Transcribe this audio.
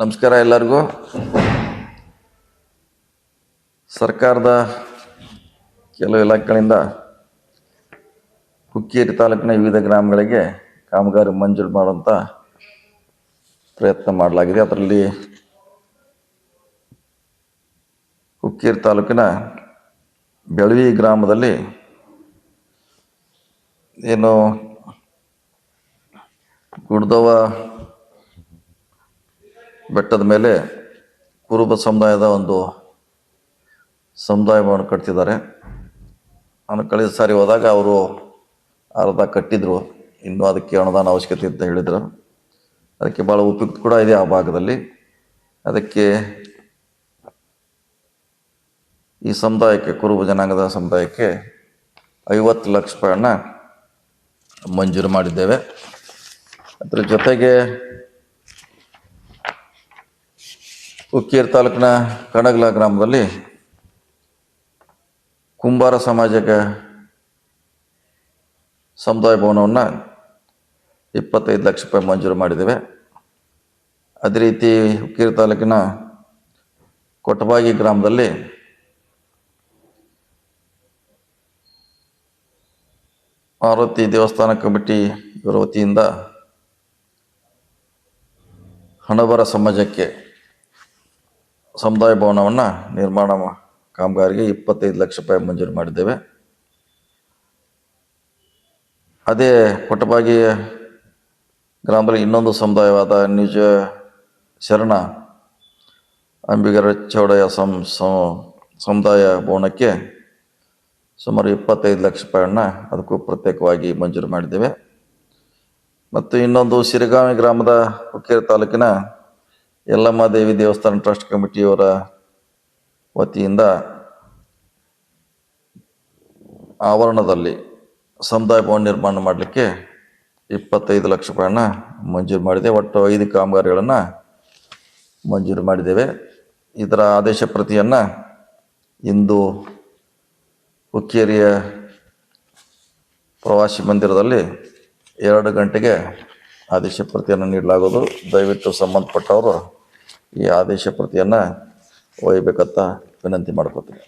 ನಮಸ್ಕಾರ ಎಲ್ಲರಿಗೂ. ಸರ್ಕಾರದ ಕೆಲವು ಇಲಾಖೆಗಳಿಂದ ಹುಕ್ಕೇರಿ ತಾಲೂಕಿನ ವಿವಿಧ ಗ್ರಾಮಗಳಿಗೆ ಕಾಮಗಾರಿ ಮಂಜೂರು ಮಾಡುವಂಥ ಪ್ರಯತ್ನ ಮಾಡಲಾಗಿದೆ. ಅದರಲ್ಲಿ ಹುಕ್ಕೇರಿ ತಾಲೂಕಿನ ಬೆಳವಿ ಗ್ರಾಮದಲ್ಲಿ ಏನು ಗುಡ್ದವ ಬೆಟ್ಟದ ಮೇಲೆ ಕುರುಬ ಸಮುದಾಯದ ಒಂದು ಸಮುದಾಯ ಭವನ ಕಟ್ತಿದ್ದಾರೆ. ನಾನು ಕಳೆದ ಸಾರಿ ಹೋದಾಗ ಅವರು ಅರ್ಧ ಕಟ್ಟಿದ್ರು. ಇನ್ನೂ ಅದಕ್ಕೆ ಅನುದಾನ ಅವಶ್ಯಕತೆ ಅಂತ ಹೇಳಿದರು. ಅದಕ್ಕೆ ಭಾಳ ಉಪಯುಕ್ತ ಕೂಡ ಇದೆ ಆ ಭಾಗದಲ್ಲಿ. ಅದಕ್ಕೆ ಈ ಸಮುದಾಯಕ್ಕೆ, ಕುರುಬ ಜನಾಂಗದ ಸಮುದಾಯಕ್ಕೆ ಐವತ್ತು ಲಕ್ಷ ರೂಪಾಯಿಯನ್ನ ಮಂಜೂರು ಮಾಡಿದ್ದೇವೆ. ಅದರ ಜೊತೆಗೆ ಹುಕ್ಕೇರಿ ತಾಲೂಕಿನ ಕಣಗಲ ಗ್ರಾಮದಲ್ಲಿ ಕುಂಬಾರ ಸಮಾಜಕ್ಕೆ ಸಮುದಾಯ ಭವನವನ್ನು ಇಪ್ಪತ್ತೈದು ಲಕ್ಷ ರೂಪಾಯಿ ಮಂಜೂರು ಮಾಡಿದ್ದೇವೆ. ಅದೇ ರೀತಿ ಹುಕ್ಕೇರಿ ತಾಲೂಕಿನ ಕೊಟ್ಟಬಾಗಿ ಗ್ರಾಮದಲ್ಲಿ ಮಾರುತಿ ದೇವಸ್ಥಾನ ಕಮಿಟಿ ಇವರ ವತಿಯಿಂದ ಹಣಬರ ಸಮಾಜಕ್ಕೆ ಸಮುದಾಯ ಭವನವನ್ನು ನಿರ್ಮಾಣ ಕಾಮಗಾರಿಗೆ ಇಪ್ಪತ್ತೈದು ಲಕ್ಷ ರೂಪಾಯಿ ಮಂಜೂರು ಮಾಡಿದ್ದೇವೆ. ಅದೇ ಕೊಟ್ಟಬಾಗಿ ಗ್ರಾಮದಲ್ಲಿ ಇನ್ನೊಂದು ಸಮುದಾಯವಾದ ನಿಜ ಶರಣ ಅಂಬಿಗರ ಚೌಡಯ್ಯ ಸಂ- ಸಮುದಾಯ ಭವನಕ್ಕೆ ಸುಮಾರು ಇಪ್ಪತ್ತೈದು ಲಕ್ಷ ರೂಪಾಯಿಯನ್ನ ಅದಕ್ಕೂ ಪ್ರತ್ಯೇಕವಾಗಿ ಮಂಜೂರು ಮಾಡಿದ್ದೇವೆ. ಮತ್ತು ಇನ್ನೊಂದು ಸಿರಿಗಾವಿ ಗ್ರಾಮದ ಹುಕ್ಕೇರಿ ತಾಲೂಕಿನ ಯಲ್ಲಮ್ಮ ದೇವಿ ದೇವಸ್ಥಾನ ಟ್ರಸ್ಟ್ ಕಮಿಟಿಯವರ ವತಿಯಿಂದ ಆವರಣದಲ್ಲಿ ಸಮುದಾಯ ಭವನ ನಿರ್ಮಾಣ ಮಾಡಲಿಕ್ಕೆ ಇಪ್ಪತ್ತೈದು ಲಕ್ಷ ರೂಪಾಯನ್ನ ಮಂಜೂರು ಮಾಡಿದೆ. ಒಟ್ಟು ಐದು ಕಾಮಗಾರಿಗಳನ್ನು ಮಂಜೂರು ಮಾಡಿದ್ದೇವೆ. ಇದರ ಆದೇಶ ಪ್ರತಿಯನ್ನು ಇಂದು ಹುಕ್ಕೇರಿಯ ಪ್ರವಾಸಿ ಮಂದಿರದಲ್ಲಿ ಎರಡು ಗಂಟೆಗೆ ಆದೇಶ ಪ್ರತಿಯನ್ನು ನೀಡಲಾಗೋದು ದಯವಿಟ್ಟು ಸಂಬಂಧಪಟ್ಟವರು ಈ ಆದೇಶ ಪ್ರತಿಯನ್ನು ಒಯ್ಯಬೇಕಂತ ವಿನಂತಿ ಮಾಡ್ಕೋತೀನಿ